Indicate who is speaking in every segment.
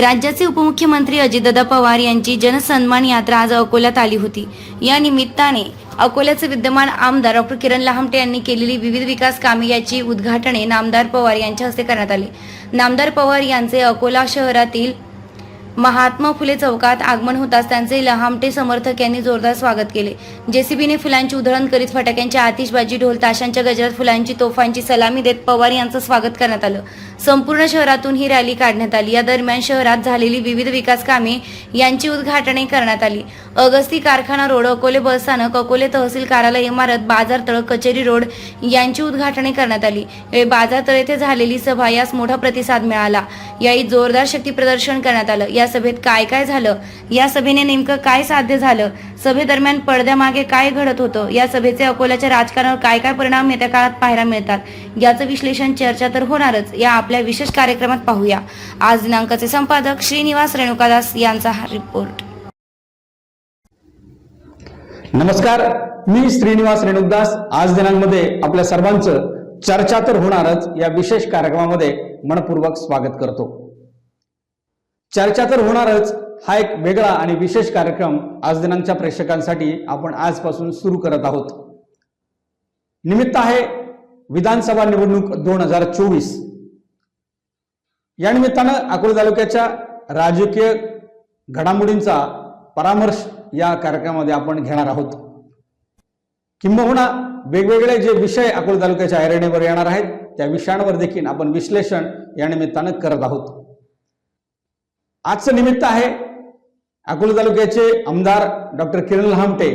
Speaker 1: राज्याचे उपमुख्यमंत्री अजितदादा पवार यांची जनसन्मान यात्रा आज अकोल्यात आली होती. या निमित्ताने अकोल्याचे विद्यमान आमदार डॉक्टर किरण लहामटे यांनी केलेली विविध विकास कामे याची उद्घाटने नामदार पवार यांच्या हस्ते करण्यात आले. नामदार पवार यांचे अकोला शहरातील महात्मा फुले चौकात आगमन होताच त्यांचे लहामटे समर्थक यांनी जोरदार स्वागत केले. जेसीबीने फुलांची उधळण करीत फटाक्यांची आतिषबाजी ढोल ताशांच्या गजरात फुलांची तोफांची सलामी देत पवार यांचं स्वागत करण्यात आलं. संपूर्ण शहरातून ही रॅली काढण्यात आली. या दरम्यान शहरात झालेली विविध विकास कामे यांची उद्घाटने करण्यात आली. अगस्ती कारखाना रोड अकोले बस स्थानक अकोले तहसील कार्यालय इमारत बाजार तळ कचेरी रोड यांची उद्घाटने करण्यात आली. बाजार तळ येथे झालेली सभा यास मोठा प्रतिसाद मिळाला. याही जोरदार शक्ती प्रदर्शन करण्यात आलं. या सभेत काय काय झालं? या सभेने नेमकं काय साध्य झालं? सभेदरम्यान पडद्यामागे काय घडत होतं? या सभेचे अकोल्याच्या राजकारणावर काय काय परिणाम येत्या काळात पाहायला मिळतात? याचं विश्लेषण चर्चा तर होणारच. या आपल्या विशेष कार्यक्रमात पाहूया. आज दिनांकाचे संपादक श्रीनिवास रेणुकादास यांचा हा रिपोर्ट.
Speaker 2: नमस्कार. मी श्रीनिवास रेणुकदास. आज दिनांकमध्ये आपल्या सर्वांचं चर्चा तर होणारच. या विशेष कार्यक्रमामध्ये मनपूर्वक स्वागत करतो. चर्चा तर होणारच. हा एक वेगळा आणि विशेष कार्यक्रम आज दिनांकच्या प्रेक्षकांसाठी आपण आजपासून सुरू करत आहोत. निमित्त आहे विधानसभा निवडणूक दोन हजार चोवीस. या निमित्तानं अकोला तालुक्याच्या राजकीय घडामोडींचा परामर्श या कार्यक्रमामध्ये आपण घेणार आहोत. किंबहुना वेगवेगळे जे विषय अकोला तालुक्याच्या ऐरणीवर येणार आहेत त्या विषयांवर देखील आपण विश्लेषण या निमित्तानं करत आहोत. आजचं निमित्त आहे अकोला तालुक्याचे आमदार डॉक्टर किरण लहामटे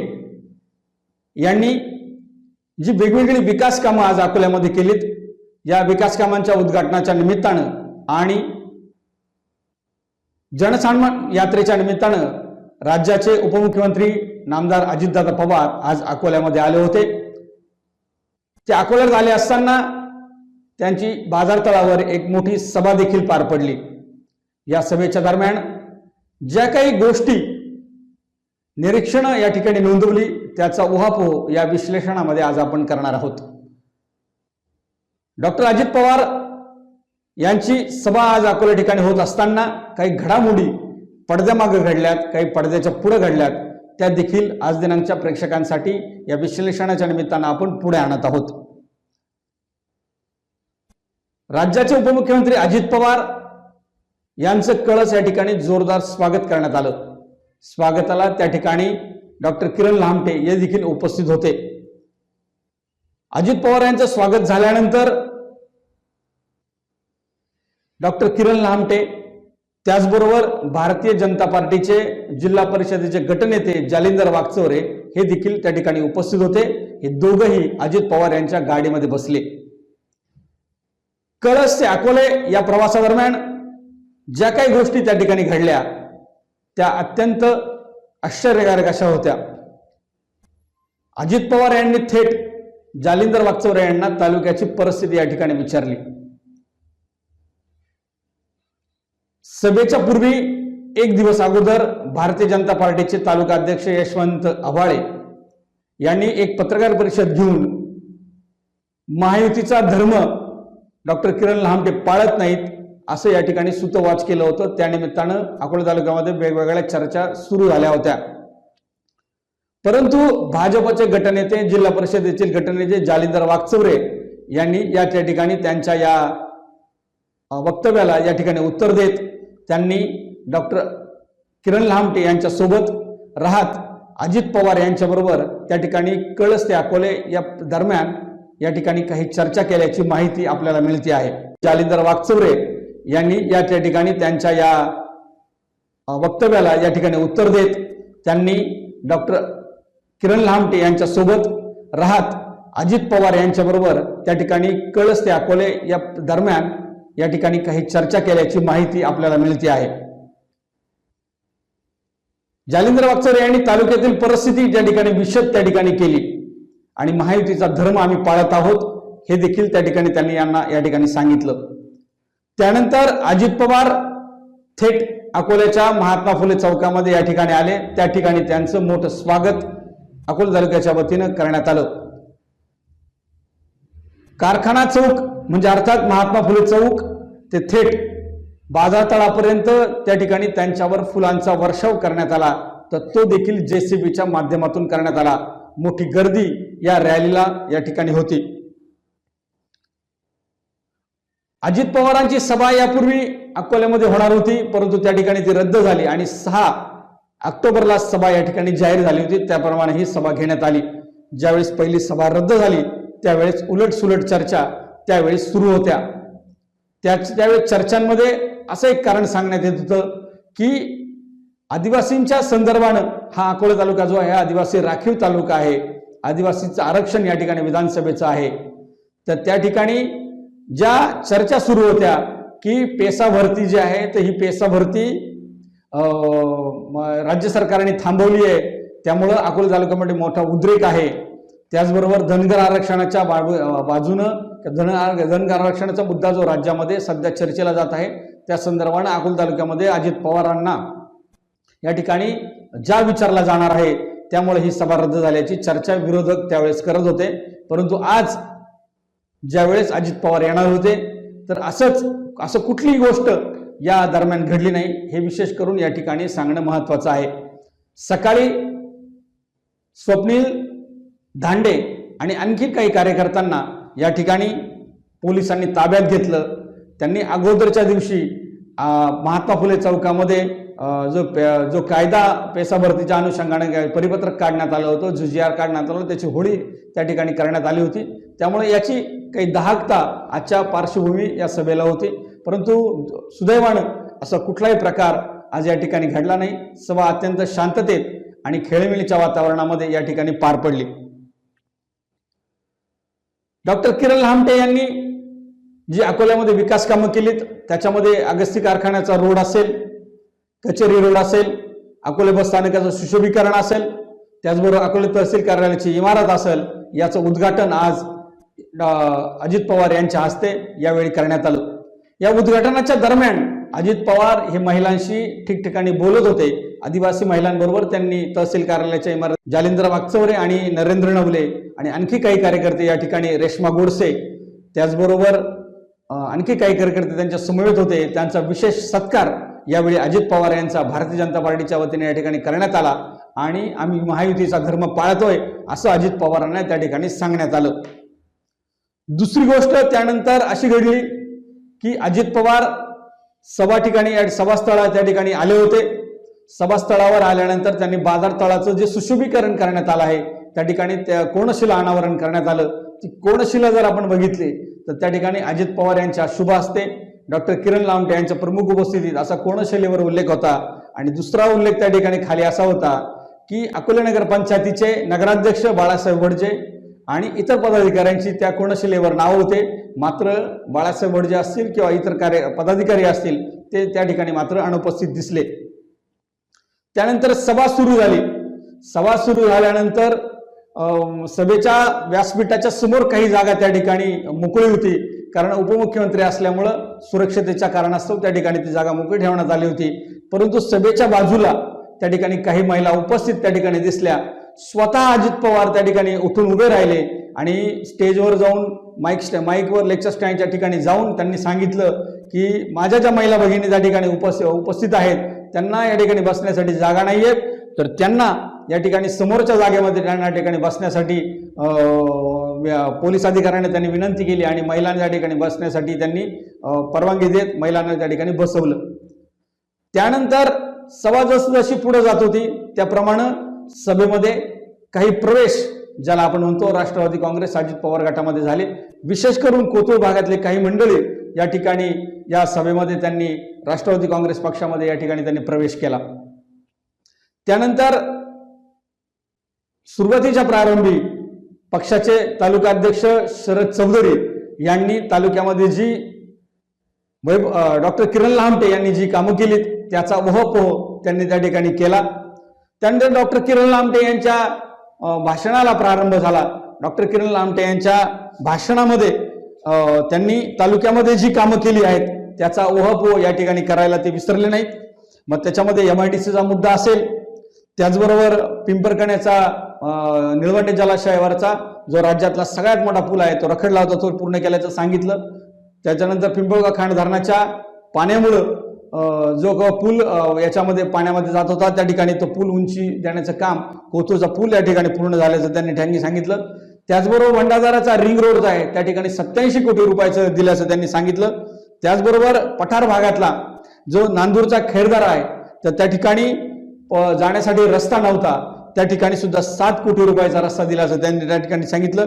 Speaker 2: यांनी जी वेगवेगळी विकास कामं आज अकोल्यामध्ये केलीत या विकास कामांच्या उद्घाटनाच्या निमित्तानं आणि जनसन्मान यात्रेच्या निमित्तानं राज्याचे उपमुख्यमंत्री नामदार अजितदादा पवार आज अकोल्यामध्ये आले होते. ते अकोल्यात आले असताना त्यांची बाजारतळावर एक मोठी सभा देखील पार पडली. या सभेच्या दरम्यान ज्या काही गोष्टी निरीक्षणं या ठिकाणी नोंदवली त्याचा उहापोह या विश्लेषणामध्ये आज आपण करणार आहोत. डॉक्टर अजित पवार यांची सभा आज अकोला ठिकाणी होत असताना काही घडामोडी पडद्यामागे घडल्यात काही पडद्याच्या पुढे घडल्यात त्या देखील आज दिनांकच्या प्रेक्षकांसाठी या विश्लेषणाच्या निमित्तानं आपण पुढे आणत आहोत. राज्याचे उपमुख्यमंत्री अजित पवार यांचं कळस या ठिकाणी जोरदार स्वागत करण्यात आलं. स्वागताला त्या ठिकाणी डॉक्टर किरण लामटे हे देखील उपस्थित होते. अजित पवार यांचं स्वागत झाल्यानंतर डॉक्टर किरण लामटे त्याचबरोबर भारतीय जनता पार्टीचे जिल्हा परिषदेचे गटनेते जालिंदर वागचौरे हे देखील त्या ठिकाणी उपस्थित होते. हे दोघंही अजित पवार यांच्या गाडीमध्ये बसले. कळस ते अकोले या प्रवासादरम्यान ज्या काही गोष्टी त्या ठिकाणी घडल्या त्या अत्यंत आश्चर्यकारक अशा होत्या. अजित पवार यांनी थेट जालिंदर वागचौरे यांना तालुक्याची परिस्थिती या ठिकाणी विचारली. सभेच्या पूर्वी एक दिवस अगोदर भारतीय जनता पार्टीचे तालुका अध्यक्ष यशवंत आव्हाळे यांनी एक पत्रकार परिषद घेऊन महायुतीचा धर्म डॉक्टर किरण लहामटे पाळत नाहीत असं या ठिकाणी सुतवाच केलं होतं. त्यानिमित्तानं अकोला तालुक्यामध्ये वेगवेगळ्या चर्चा सुरू झाल्या होत्या. परंतु भाजपचे गटनेते जिल्हा परिषदेतील गटनेते जालिंदर वागचौरे यांनी या त्या ठिकाणी त्यांच्या या वक्तव्याला या ठिकाणी उत्तर देत त्यांनी डॉक्टर किरण लामटे यांच्यासोबत राहत अजित पवार यांच्याबरोबर त्या ठिकाणी कळस ते अकोले या दरम्यान या ठिकाणी काही चर्चा केल्याची माहिती आपल्याला मिळते आहे. जालिंदर वागचौरे यांनी या त्या ठिकाणी त्यांच्या या वक्तव्याला या ठिकाणी उत्तर देत त्यांनी डॉक्टर किरण लहामटे यांच्यासोबत राहत अजित पवार यांच्याबरोबर त्या ठिकाणी कळस ते अकोले या दरम्यान या ठिकाणी काही चर्चा केल्याची माहिती आपल्याला मिळते आहे. जालिंद्र वागचौरे यांनी तालुक्यातील परिस्थिती त्या ठिकाणी विशद त्या ठिकाणी केली आणि महायुतीचा धर्म आम्ही पाळत आहोत हे देखील त्या ठिकाणी त्यांनी यांना या ठिकाणी सांगितलं. त्यानंतर अजित पवार थेट अकोल्याच्या महात्मा फुले चौकामध्ये या ठिकाणी आले. त्या ठिकाणी त्यांचं मोठं स्वागत अकोला तालुक्याच्या वतीनं करण्यात आलं. कारखाना चौक म्हणजे अर्थात महात्मा फुले चौक ते थेट बाजारतळापर्यंत त्या ठिकाणी त्यांच्यावर फुलांचा वर्षाव करण्यात आला. तर तो देखील जेसीबीच्या माध्यमातून करण्यात आला. मोठी गर्दी या रॅलीला या ठिकाणी होती. अजित पवारांची सभा यापूर्वी अकोल्यामध्ये होणार होती परंतु त्या ठिकाणी ती रद्द झाली आणि सहा ऑक्टोबरला सभा या ठिकाणी जाहीर झाली होती. त्याप्रमाणे ही सभा घेण्यात आली. ज्यावेळेस पहिली सभा रद्द झाली त्यावेळेस उलट सुलट चर्चा त्यावेळेस सुरू होत्या. त्या त्यावेळेस चर्चांमध्ये असं एक कारण सांगण्यात येत होतं की आदिवासींच्या संदर्भानं हा अकोला तालुका जो आहे हा आदिवासी राखीव तालुका आहे. आदिवासीचं आरक्षण या ठिकाणी विधानसभेचं आहे. तर त्या ठिकाणी ज्या चर्चा सुरू होत्या की पेसा भरती जी आहे तर ही पेसा भरती राज्य सरकारने थांबवली आहे. त्यामुळं अकोला तालुक्यामध्ये मोठा उद्रेक आहे. त्याचबरोबर धनगर आरक्षणाच्या बाजूनं धन धनगर आरक्षणाचा मुद्दा जो राज्यामध्ये सध्या चर्चेला जात आहे त्या संदर्भानं अकोला तालुक्यामध्ये अजित पवारांना या ठिकाणी ज्या विचारला जाणार आहे त्यामुळे ही सभा रद्द झाल्याची चर्चा विरोधक त्यावेळेस करत होते. परंतु आज ज्यावेळेस अजित पवार येणार होते तर असंच असं कुठलीही गोष्ट या दरम्यान घडली नाही. हे विशेष करून या ठिकाणी सांगणं महत्त्वाचं आहे. सकाळी स्वप्नील धांडे आणि आणखी काही कार्यकर्त्यांना या ठिकाणी पोलिसांनी ताब्यात घेतलं. त्यांनी अगोदरच्या दिवशी महात्मा फुले चौकामध्ये जो पे- जो कायदा पेसा भरतीच्या अनुषंगाने परिपत्रक काढण्यात आलं होतं जो जी आर काढण्यात आलं त्याची होळी त्या ठिकाणी करण्यात आली होती. त्यामुळे याची काही दाहकता आजच्या पार्श्वभूमी या सभेला होती. परंतु सुदैवानं असा कुठलाही प्रकार आज या ठिकाणी घडला नाही. सभा अत्यंत शांततेत आणि खेळमिळीच्या वातावरणामध्ये या ठिकाणी पार पडली. डॉक्टर किरण लहामटे यांनी जी अकोल्यामध्ये विकास कामं केलीत त्याच्यामध्ये अगस्ती कारखान्याचा रोड असेल कचेरी रोड असेल अकोले बस स्थानकाचं सुशोभीकरण असेल त्याचबरोबर अकोले तहसील कार्यालयाची इमारत असेल याचं उद्घाटन आज अजित पवार यांच्या हस्ते यावेळी करण्यात आलं. या उद्घाटनाच्या दरम्यान अजित पवार हे महिलांशी ठिकठिकाणी बोलत होते. आदिवासी महिलांबरोबर त्यांनी तहसील कार्यालयाच्या इमारत जालिंद्र वागचौरे आणि नरेंद्र नवले आणि आणखी काही कार्यकर्ते या ठिकाणी रेश्मा गोडसे त्याचबरोबर आणखी काही कार्यकर्ते त्यांच्या समवेत होते. त्यांचा विशेष सत्कार यावेळी अजित पवार यांचा भारतीय जनता पार्टीच्या वतीने या ठिकाणी करण्यात आला आणि आम्ही महायुतीचा धर्म पाळतोय असं अजित पवारांना त्या ठिकाणी सांगण्यात आलं. दुसरी गोष्ट त्यानंतर अशी घडली की अजित पवार सभा ठिकाणी सभास्थळा त्या ठिकाणी आले होते. सभास्थळावर आल्यानंतर त्यांनी बाजार तळाचं जे सुशोभीकरण करण्यात आलं आहे त्या ठिकाणी त्या कोणशिला अनावरण करण्यात आलं. ती कोणशिला जर आपण बघितली तर त्या ठिकाणी अजित पवार यांच्या शुभ असते डॉक्टर किरण लामटे यांच्या प्रमुख उपस्थितीत असा कोणशैलीवर उल्लेख होता? आणि दुसरा उल्लेख त्या ठिकाणी खाली असा होता की अकोले नगर पंचायतीचे नगराध्यक्ष बाळासाहेब वडजे आणि इतर पदाधिकाऱ्यांची त्या कोणशिलेवर नाव होते. मात्र बाळासाहेब वडजे असतील किंवा इतर कार्य पदाधिकारी असतील ते त्या ठिकाणी मात्र अनुपस्थित दिसले. त्यानंतर सभा सुरू झाली. सभा सुरू झाल्यानंतर अं, सभेच्या व्यासपीठाच्या समोर काही जागा त्या ठिकाणी मोकळी होती. कारण उपमुख्यमंत्री असल्यामुळं सुरक्षतेच्या कारणास्तव त्या ठिकाणी ती जागा मोकळी ठेवण्यात आली होती. परंतु सभेच्या बाजूला त्या ठिकाणी काही महिला उपस्थित त्या ठिकाणी दिसल्या. स्वतः अजित पवार त्या ठिकाणी उठून उभे राहिले आणि स्टेजवर जाऊन माईक स्टॅ माईकवर लेक्चर स्टँडच्या ठिकाणी जाऊन त्यांनी सांगितलं की माझ्या ज्या महिला भगिनी त्या ठिकाणी उपस्थित उपस्थित आहेत त्यांना या ठिकाणी बसण्यासाठी जागा नाही आहेत तर त्यांना या ठिकाणी समोरच्या जागेमध्ये त्यांना या ठिकाणी बसण्यासाठी पोलीस अधिकाऱ्याने त्यांनी विनंती केली आणि महिलांना त्या ठिकाणी बसण्यासाठी त्यांनी परवानगी देत महिलांना त्या ठिकाणी बसवलं. त्यानंतर सभा जसजशी पुढे जात होती त्याप्रमाणे सभेमध्ये काही प्रवेश ज्याला आपण म्हणतो राष्ट्रवादी काँग्रेस अजित पवार गटामध्ये झाले. विशेष करून कोथरूड भागातले काही मंडळी या ठिकाणी या सभेमध्ये त्यांनी राष्ट्रवादी काँग्रेस पक्षामध्ये या ठिकाणी त्यांनी प्रवेश केला. त्यानंतर सुरुवातीच्या प्रारंभी पक्षाचे तालुकाध्यक्ष शरद चौधरी यांनी तालुक्यामध्ये जी वैभ डॉक्टर किरण लहामटे यांनी जी कामं केलीत त्याचा वहपोह त्यांनी त्या ठिकाणी केला. त्यानंतर डॉक्टर किरण लामटे यांच्या भाषणाला प्रारंभ झाला. डॉक्टर किरण लामटे यांच्या भाषणामध्ये त्यांनी तालुक्यामध्ये जी कामं केली आहेत त्याचा ओहपोह या ठिकाणी करायला ते विसरले नाहीत. मग त्याच्यामध्ये एम आय टी सीचा मुद्दा असेल. त्याचबरोबर पिंपरकण्याचा निळवंडे जलाशयावरचा जो राज्यातला सगळ्यात मोठा पूल आहे तो रखडला होता तो पूर्ण केल्याचं सांगितलं. त्याच्यानंतर पिंपळगाव खांड धरणाच्या पाण्यामुळं जो पूल याच्यामध्ये पाण्यामध्ये जात होता त्या ठिकाणी तो पूल उंची देण्याचं काम कोथरूडचा पूल या ठिकाणी पूर्ण झाल्याचं त्यांनी त्यांनी सांगितलं. त्याचबरोबर भंडारदाराचा रिंग रोड आहे त्या ठिकाणी सत्याऐंशी कोटी रुपयाचं दिल्याचं त्यांनी सांगितलं. त्याचबरोबर पठार भागातला जो नांदूरचा खेरदार आहे तर त्या ठिकाणी प- जाण्यासाठी रस्ता नव्हता. त्या ठिकाणी सुद्धा सात कोटी रुपयाचा रस्ता दिला असं त्यांनी त्या ठिकाणी सांगितलं.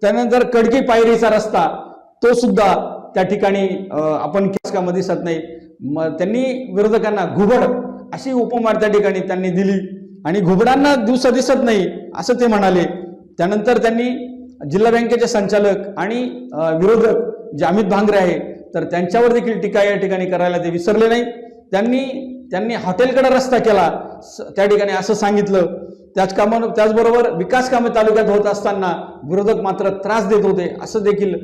Speaker 2: त्यानंतर कडकी पायरीचा रस्ता तो सुद्धा त्या ठिकाणी आपण किसकामध्ये दिसत नाही. मग त्यांनी विरोधकांना घुबड अशी उपमार त्या ठिकाणी त्यांनी दिली. आणि घुबडांना दिवस दिसत नाही असं ते म्हणाले. त्यानंतर त्यांनी जिल्हा बँकेचे संचालक आणि विरोधक जे अमित भांगरे आहे तर त्यांच्यावर देखील टीका या ठिकाणी करायला ते विसरले नाही. त्यांनी त्यांनी हॉटेलकडे रस्ता केला. स- त्या ठिकाणी असं सांगितलं. त्याच कामानं त्याचबरोबर विकास कामे तालुक्यात होत असताना विरोधक मात्र त्रास देत होते असं देखील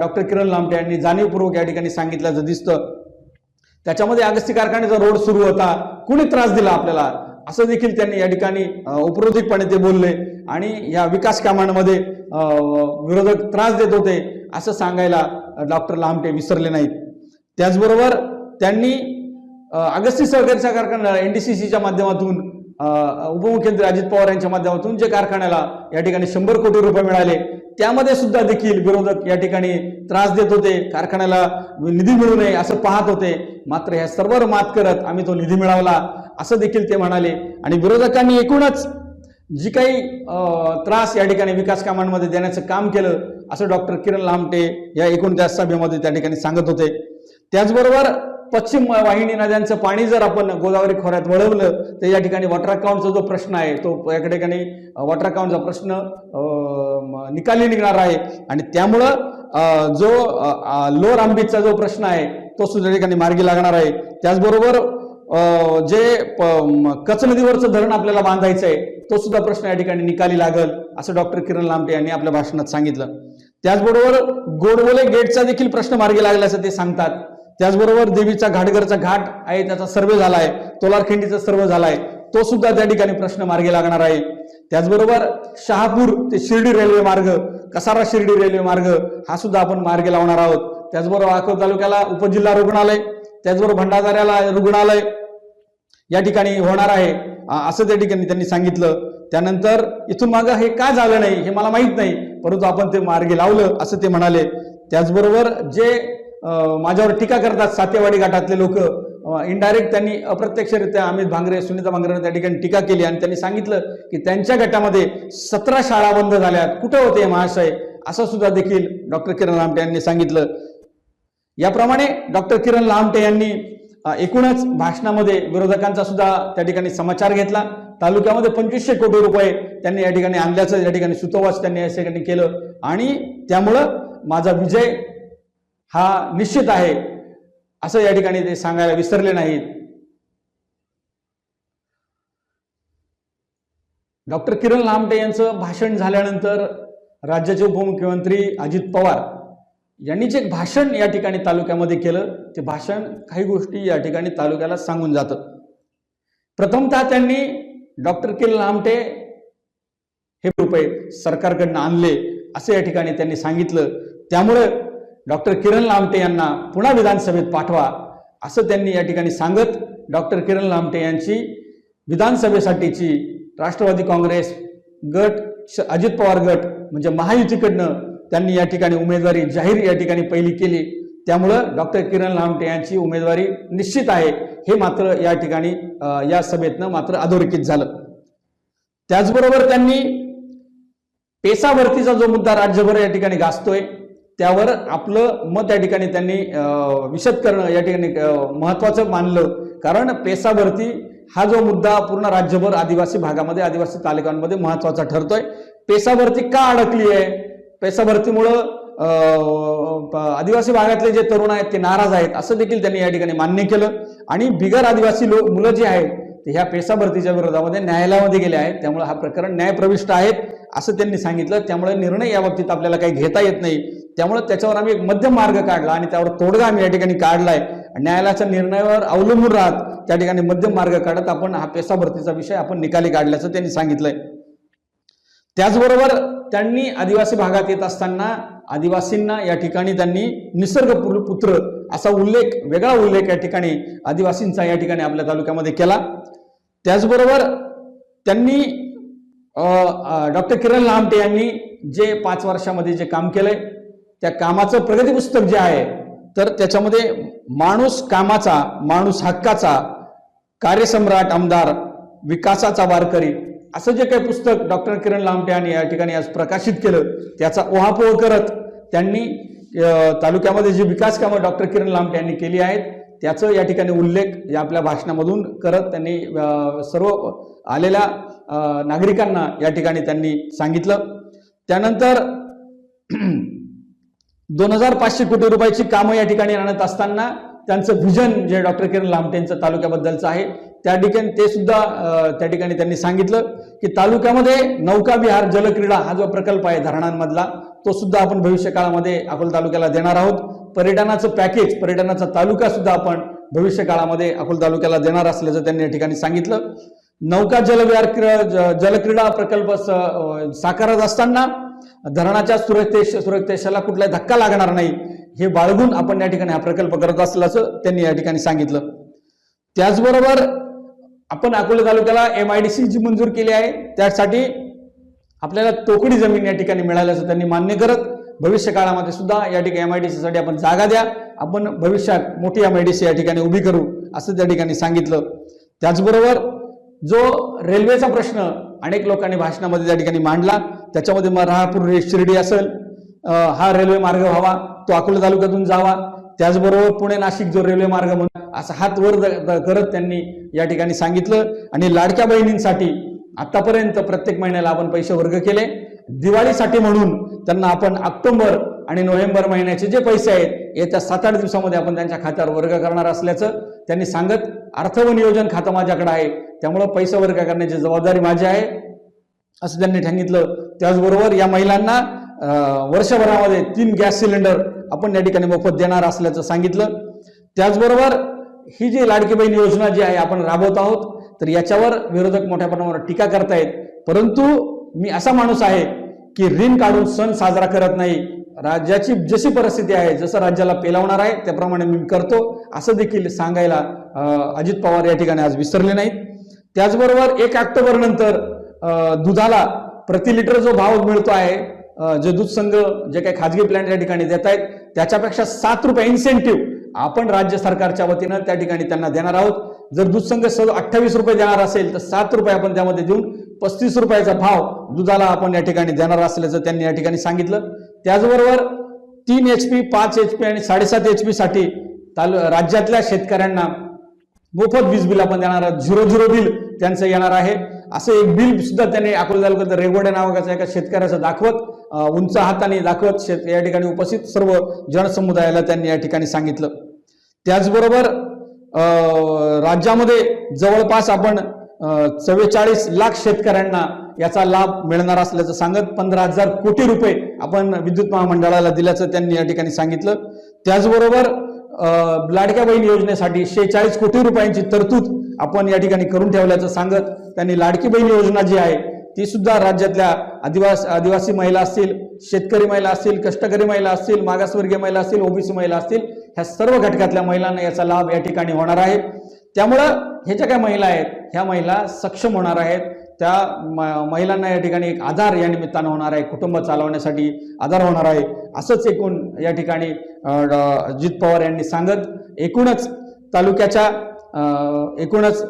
Speaker 2: डॉक्टर किरण लामटे यांनी जाणीवपूर्वक या ठिकाणी सांगितल्याचं दिसतं. त्याच्यामध्ये अगस्ती कारखान्याचा रोड सुरू होता कुणी त्रास दिला आपल्याला? असं देखील त्यांनी या ठिकाणी उपरोधिकपणे ते बोलले. आणि या विकास कामांमध्ये विरोधक त्रास देत होते असं सांगायला डॉक्टर लामटे विसरले नाहीत. त्याचबरोबर त्यांनी अं, अगस्ती सहकारीचा कारखाना सीच्या माध्यमातून उपमुख्यमंत्री अजित पवार यांच्या माध्यमातून जे कारखान्याला या ठिकाणी शंभर कोटी रुपये मिळाले त्यामध्ये सुद्धा देखील विरोधक या ठिकाणी त्रास देत होते कारखान्याला निधी मिळू नये असं पाहत होते. मात्र ह्या सर्वांवर मात करत आम्ही तो निधी मिळवला असं देखील ते म्हणाले. आणि विरोधकांनी एकूणच जी काही त्रास या ठिकाणी विकास कामांमध्ये देण्याचं काम केलं असं डॉक्टर किरण लामटे या एकूण त्या सभेमध्ये त्या ठिकाणी सांगत होते. त्याचबरोबर पश्चिम वाहिनी नद्यांचं पाणी जर आपण गोदावरी खोऱ्यात वळवलं तर या ठिकाणी वॉटर अकाउंटचा जो प्रश्न आहे तो या ठिकाणी वॉटर अकाउंटचा प्रश्न निकाली निघणार आहे. आणि त्यामुळं जो लोअर आंबीचा जो प्रश्न आहे तो सुद्धा ठिकाणी मार्गी लागणार आहे. त्याचबरोबर जे कच नदीवरचं धरण आपल्याला बांधायचं आहे तो सुद्धा प्रश्न या ठिकाणी निकाली लागल असं डॉक्टर किरण लामटे यांनी आपल्या भाषणात सांगितलं. त्याचबरोबर गोडबोले गेटचा देखील प्रश्न मार्गी लागल्याचं ते सांगतात. त्याचबरोबर देवीचा घाटघरचा घाट आहे त्याचा सर्वे आहे तोलारखिंडीचा सर्वे झालाय तो सुद्धा त्या ठिकाणी प्रश्न मार्गी लागणार आहे. त्याचबरोबर शहापूर ते शिर्डी रेल्वे मार्ग कसारा शिर्डी रेल्वे मार्ग हा सुद्धा आपण मार्गी लावणार आहोत. त्याचबरोबर अकोला तालुक्याला उपजिल्हा रुग्णालय त्याचबरोबर भंडारदऱ्याला रुग्णालय या ठिकाणी होणार आहे. असं त्या ठिकाणी त्यांनी सांगितलं. त्यानंतर इथून मागं हे का झालं नाही हे मला माहीत नाही परंतु आपण ते मार्गी लावलं असं ते म्हणाले. त्याचबरोबर जे माझ्यावर टीका करतात सातेवाडी घाटातले लोक. इनडायरेक्ट त्यांनी अप्रत्यक्षरित्या अमित भांगरे सुनीता भांगरे त्या ठिकाणी टीका केली आणि त्यांनी सांगितलं की त्यांच्या गटामध्ये सतरा शाळा बंद झाल्यात. कुठं होते हे महाशय? असं सुद्धा देखील डॉक्टर किरण लामटे यांनी सांगितलं. याप्रमाणे डॉक्टर किरण लामटे यांनी एकूणच भाषणामध्ये विरोधकांचा सुद्धा त्या ठिकाणी समाचार घेतला. तालुक्यामध्ये पंचवीसशे कोटी रुपये त्यांनी या ठिकाणी आणल्याचं या ठिकाणी सुतोवाच त्यांनी या ठिकाणी केलं. आणि त्यामुळं माझा विजय हा निश्चित आहे. असं या ठिकाणी ते सांगायला विसरले नाहीत. डॉक्टर किरण लामटे यांचं भाषण झाल्यानंतर राज्याचे उपमुख्यमंत्री अजित पवार यांनी जे भाषण या ठिकाणी तालुक्यामध्ये केलं. ते भाषण काही गोष्टी या ठिकाणी तालुक्याला सांगून जातं. प्रथमतः त्यांनी डॉक्टर किरण लामटे हे रुपये सरकारकडनं आणले असं या ठिकाणी त्यांनी सांगितलं. त्यामुळं डॉक्टर किरण लामटे यांना पुन्हा विधानसभेत पाठवा असं त्यांनी या ठिकाणी सांगत डॉक्टर किरण लामटे यांची विधानसभेसाठीची राष्ट्रवादी काँग्रेस गट श- अजित पवार गट म्हणजे महायुतीकडनं त्यांनी या ठिकाणी उमेदवारी जाहीर या ठिकाणी पहिली केली. त्यामुळं डॉक्टर किरण लामटे यांची उमेदवारी निश्चित आहे हे मात्र या ठिकाणी या सभेतनं मात्र अधोरेखित झालं. त्याचबरोबर त्यांनी पेसावरतीचा जो मुद्दा राज्यभर या ठिकाणी गाजतोय त्यावर आपलं मत या ठिकाणी त्यांनी विशद करणं या ठिकाणी महत्त्वाचं महत्वाचं मानलं. कारण पेसाभरती हा जो मुद्दा पूर्ण राज्यभर आदिवासी भागामध्ये आदिवासी तालुक्यांमध्ये महत्त्वाचा ठरतोय. पेसाभरती का अडकली आहे? पेसाभरतीमुळं आदिवासी भागातले जे तरुण आहेत ते नाराज आहेत असं देखील त्यांनी या ठिकाणी मान्य केलं. आणि बिगर आदिवासी लोक मुलं जी आहेत ते ह्या पेसाभरतीच्या विरोधामध्ये न्यायालयामध्ये गेले आहेत. त्यामुळे हा प्रकरण न्यायप्रविष्ट आहेत असं त्यांनी सांगितलं. त्यामुळे निर्णय या बाबतीत आपल्याला काही घेता येत नाही. त्यामुळे त्याच्यावर आम्ही एक मध्यम मार्ग काढला आणि त्यावर तोडगा आम्ही या ठिकाणी काढलाय. न्यायालयाच्या निर्णयावर अवलंबून राहत त्या ठिकाणी मध्यम मार्ग काढत आपण हा पेसा भरतीचा विषय आपण निकाली काढल्याचं त्यांनी सांगितलंय. त्याचबरोबर त्यांनी आदिवासी भागात येत असताना आदिवासींना या ठिकाणी त्यांनी निसर्ग पुत्र असा उल्लेख वेगळा उल्लेख या ठिकाणी आदिवासींचा या ठिकाणी आपल्या तालुक्यामध्ये केला. त्याचबरोबर त्यांनी डॉक्टर किरण लामटे यांनी जे पाच वर्षामध्ये जे काम केलंय त्या कामाचं प्रगती पुस्तक जे आहे तर त्याच्यामध्ये माणूस कामाचा माणूस हक्काचा कार्यसम्राट आमदार विकासाचा वारकरी असं जे काही पुस्तक डॉक्टर किरण लामटे यांनी या ठिकाणी आज प्रकाशित केलं त्याचा ओहापोह करत त्यांनी तालुक्यामध्ये जी विकास कामं डॉक्टर किरण लामटे यांनी केली आहेत त्याचं या ठिकाणी उल्लेख या आपल्या भाषणामधून करत त्यांनी सर्व आलेल्या नागरिकांना या ठिकाणी त्यांनी सांगितलं. त्यानंतर दोन हजार पाचशे कोटी रुपयाची कामं या ठिकाणी आणत असताना त्यांचं व्हिजन जे डॉक्टर किरण लामटेंचं तालुक्याबद्दलचं आहे त्या ठिकाणी ते सुद्धा त्या ठिकाणी त्यांनी सांगितलं की तालुक्यामध्ये नौका विहार जलक्रीडा हा जो प्रकल्प आहे धरणांमधला तो सुद्धा आपण भविष्य काळामध्ये अकोला तालुक्याला देणार आहोत. पर्यटनाचं पॅकेज पर्यटनाचा तालुका सुद्धा आपण भविष्य काळामध्ये अकोला तालुक्याला देणार असल्याचं त्यांनी या ठिकाणी सांगितलं. नौका जलविहार क्र- जलक्रीडा प्रकल्प साकारत असताना धरणाच्या सुरक्षते सुरक्षेला कुठलाही धक्का लागणार नाही. हे बाळगून आपण या ठिकाणी हा प्रकल्प करत असल्याचं त्यांनी या ठिकाणी सांगितलं. त्याचबरोबर आपण अकोला तालुक्याला एम आय डी सी जी मंजूर केली आहे त्यासाठी आपल्याला तोकडी जमीन या ठिकाणी मिळाल्याचं त्यांनी मान्य करत भविष्य काळामध्ये सुद्धा या ठिकाणी एम आय डी साठी आपण जागा द्या आपण भविष्यात मोठी एम आय डी सी या ठिकाणी उभी करू असं त्या ठिकाणी सांगितलं. त्याचबरोबर जो रेल्वेचा प्रश्न अनेक लोकांनी भाषणामध्ये त्या ठिकाणी मांडला त्याच्यामध्ये मग राहापूर रे- शिर्डी असेल हा रेल्वे मार्ग व्हावा तो अकोला तालुक्यातून जावा. त्याचबरोबर पुणे नाशिक जो रेल्वे मार्ग म्हणून असा हात वर करत त्यांनी या ठिकाणी सांगितलं. आणि लाडक्या बहिणींसाठी आतापर्यंत प्रत्येक महिन्याला आपण पैसे वर्ग केले. दिवाळीसाठी म्हणून त्यांना आपण ऑक्टोबर आणि नोव्हेंबर महिन्याचे जे पैसे आहेत येत्या सात आठ दिवसामध्ये आपण त्यांच्या खात्यावर वर्ग करणार असल्याचं त्यांनी सांगत अर्थ व नियोजन खातं माझ्याकडे आहे. त्यामुळं पैसे वर्ग करण्याची जबाबदारी माझी आहे. असं त्यांनी सांगितलं. त्याचबरोबर या महिलांना वर्षभरामध्ये तीन गॅस सिलेंडर आपण या ठिकाणी मोफत देणार असल्याचं सांगितलं. त्याचबरोबर ही जी लाडकी बहीण योजना जी आहे आपण राबवत आहोत तर याच्यावर विरोधक मोठ्या प्रमाणावर टीका करतायत. परंतु मी असा माणूस आहे की ऋण काढून सण साजरा करत नाही. राज्याची जशी परिस्थिती आहे जसं राज्याला पेलावणार आहे त्याप्रमाणे मी करतो. असं देखील सांगायला अजित पवार या ठिकाणी आज विसरले नाहीत. त्याचबरोबर एक ऑक्टोबर नंतर दुधाला प्रति लिटर जो भाव मिळतो आहे जे दूध संघ जे काही खाजगी प्लॅन्ट या ठिकाणी देत आहेत त्याच्यापेक्षा सात रुपये इन्सेंटिव्ह आपण राज्य सरकारच्या वतीनं त्या ठिकाणी त्यांना देणार आहोत. जर दूध संघ सद अठ्ठावीस रुपये देणार असेल तर सात रुपये आपण त्यामध्ये देऊन पस्तीस रुपयाचा भाव दुधाला आपण या ठिकाणी देणार असल्याचं त्यांनी या ठिकाणी सांगितलं. त्याचबरोबर तीन एच पी पाच एच पी आणि साडेसात एच पी साठी तालु राज्यातल्या शेतकऱ्यांना मोफत वीज बिल आपण देणार आहोत. झिरो झिरो बिल त्यांचं येणार आहे. असं एक बिल सुद्धा त्यांनी अकोला तालुक्यात रेगोडे नावाचा एका शेतकऱ्याचं दाखवत उंच हाताने दाखवत शेत या ठिकाणी उपस्थित सर्व जनसमुदायाला त्यांनी या ठिकाणी सांगितलं. त्याचबरोबर राज्यामध्ये जवळपास आपण चव्वेचाळीस लाख शेतकऱ्यांना याचा लाभ मिळणार असल्याचं सांगत पंधरा हजार कोटी रुपये आपण विद्युत महामंडळाला दिल्याचं त्यांनी या ठिकाणी सांगितलं. त्याचबरोबर लाडक्या बहीण योजनेसाठी शेहेचाळीस कोटी रुपयांची तरतूद आपण या ठिकाणी करून ठेवल्याचं सांगत त्यांनी लाडकी बहीण योजना जी आहे ती सुद्धा राज्यातल्या आदिवास आदिवासी महिला असतील शेतकरी महिला असतील कष्टकरी महिला असतील मागासवर्गीय महिला असतील ओबीसी महिला असतील ह्या सर्व घटकातल्या महिलांना याचा लाभ या ठिकाणी होणार आहे. त्यामुळं ह्या ज्या काय महिला आहेत ह्या महिला सक्षम होणार आहेत. त्या म- महिलांना या ठिकाणी एक आधार या निमित्तानं होणार आहे कुटुंब चालवण्यासाठी आधार होणार आहे असंच एकूण या ठिकाणी अजित पवार यांनी सांगत एकूणच तालुक्याच्या एकूणच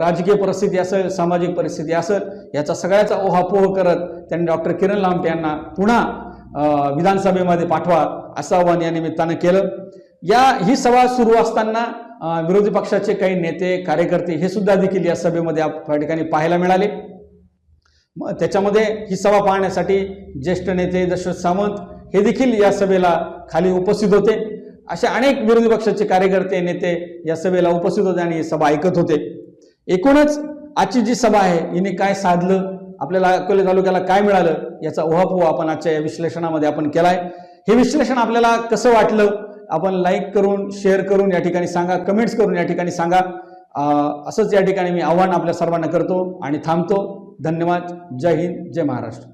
Speaker 2: राजकीय परिस्थिती असेल सामाजिक परिस्थिती असेल याचा सगळ्याचा ओहापोह करत त्यांनी डॉक्टर किरण लांबटे यांना पुन्हा विधानसभेमध्ये पाठवा असं आवाहन या निमित्तानं केलं. या ही सभा सुरू असताना विरोधी पक्षाचे काही नेते कार्यकर्ते हे सुद्धा देखील या सभेमध्ये या ठिकाणी पाहायला मिळाले. त्याच्यामध्ये ही सभा पाहण्यासाठी ज्येष्ठ नेते दशरथ सावंत हे देखील या सभेला खाली उपस्थित होते. असे अनेक विरोधी पक्षाचे कार्यकर्ते नेते या सभेला उपस्थित होते आणि ही सभा ऐकत होते. एकूणच आजची जी सभा आहे हिने काय साधलं आपल्याला अकोले तालुक्याला काय मिळालं याचा ओहापोह आपण आजच्या या विश्लेषणामध्ये आपण केलाय. हे विश्लेषण आपल्याला कसं वाटलं आपण लाईक करून शेअर करून या ठिकाणी सांगा कमेंट्स करून या ठिकाणी सांगा. असंच या ठिकाणी मी आव्हान आपल्या सर्वांना करतो आणि थांबतो. धन्यवाद. जय हिंद जय महाराष्ट्र.